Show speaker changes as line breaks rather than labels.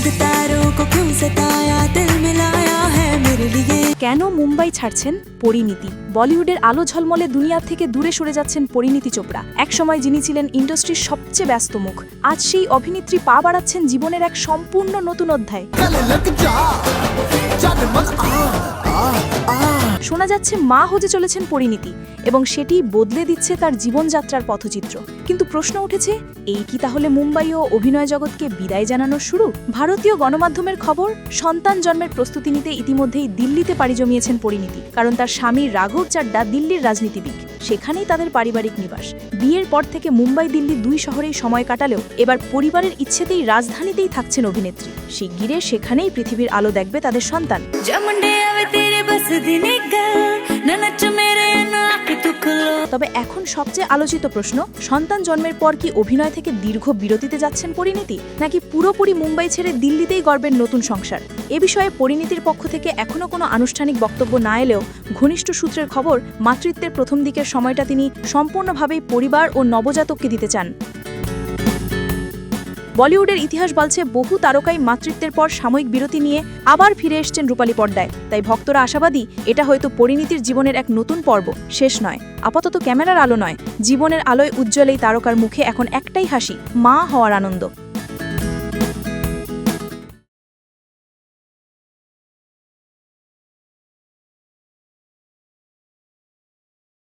चांद तारों को क्यों सताया दिल मिलाया है मेरे लिए
কেন মুম্বাই ছাড়ছেন পরিণীতি বলিউডের আলো ঝলমলে দুনিয়া থেকে দূরে সরে যাচ্ছেন পরিণীতি চোপড়া একসময় যিনি ছিলেন ইন্ডাস্ট্রির সবচেয়ে ব্যস্ত মুখ আজ সেই অভিনেত্রী পা বাড়াচ্ছেন জীবনের এক সম্পূর্ণ নতুন অধ্যায় শোনা যাচ্ছে মা হতে চলেছেন পরিণীতি এবং সেটি বদলে দিচ্ছে তার জীবনযাত্রার পথচিত্র। কিন্তু প্রশ্ন উঠেছে, এই কি তাহলে মুম্বাই ও অভিনয় জগৎকে বিদায় জানানোর শুরু? ভারতীয় গণমাধ্যমের খবর, সন্তান জন্মের প্রস্তুতি নিতে ইতিমধ্যেই দিল্লিতে পাড়ি জমিয়েছেন পরিণীতি, কারণ তার স্বামী রাঘব চাড্ডা দিল্লির রাজনীতিবিদ। সেখানেই তাদের পারিবারিক নিবাস। বিয়ের পর থেকে মুম্বাই দিল্লি দুই শহরেই সময় কাটালেও এবার পরিবারের ইচ্ছেতেই রাজধানীতেই থাকছেন অভিনেত্রী। শিগগিরে সেখানেই পৃথিবীর আলো দেখবে তাদের সন্তান। তবে এখন সবচেয়ে আলোচিত প্রশ্ন, সন্তান জন্মের পর কি অভিনয় থেকে দীর্ঘ বিরতিতে যাচ্ছেন পরিণীতি, নাকি পুরোপুরি মুম্বাই ছেড়ে দিল্লিতেই গড়বেন নতুন সংসার? এ বিষয়ে পরিণীতির পক্ষ থেকে এখনও কোনো আনুষ্ঠানিক বক্তব্য না এলেও ঘনিষ্ঠ সূত্রের খবর, মাতৃত্বের প্রথম দিকের সময়টা তিনি সম্পূর্ণভাবেই পরিবার ও নবজাতককে দিতে চান। বলিউডের ইতিহাস বলছে বহু তারকাই মাতৃত্বের পর সাময়িক বিরতি নিয়ে আবার ফিরে এসছেন রূপালী পর্দায়। তাই ভক্তরা আশাবাদী, এটা হয়তো পরিণীতির জীবনের এক নতুন পর্ব, শেষ নয়। আপাতত ক্যামেরার আলো নয়, জীবনের আলোয় উজ্জ্বল এই তারকার মুখে এখন একটাই হাসি, মা হওয়ার আনন্দ।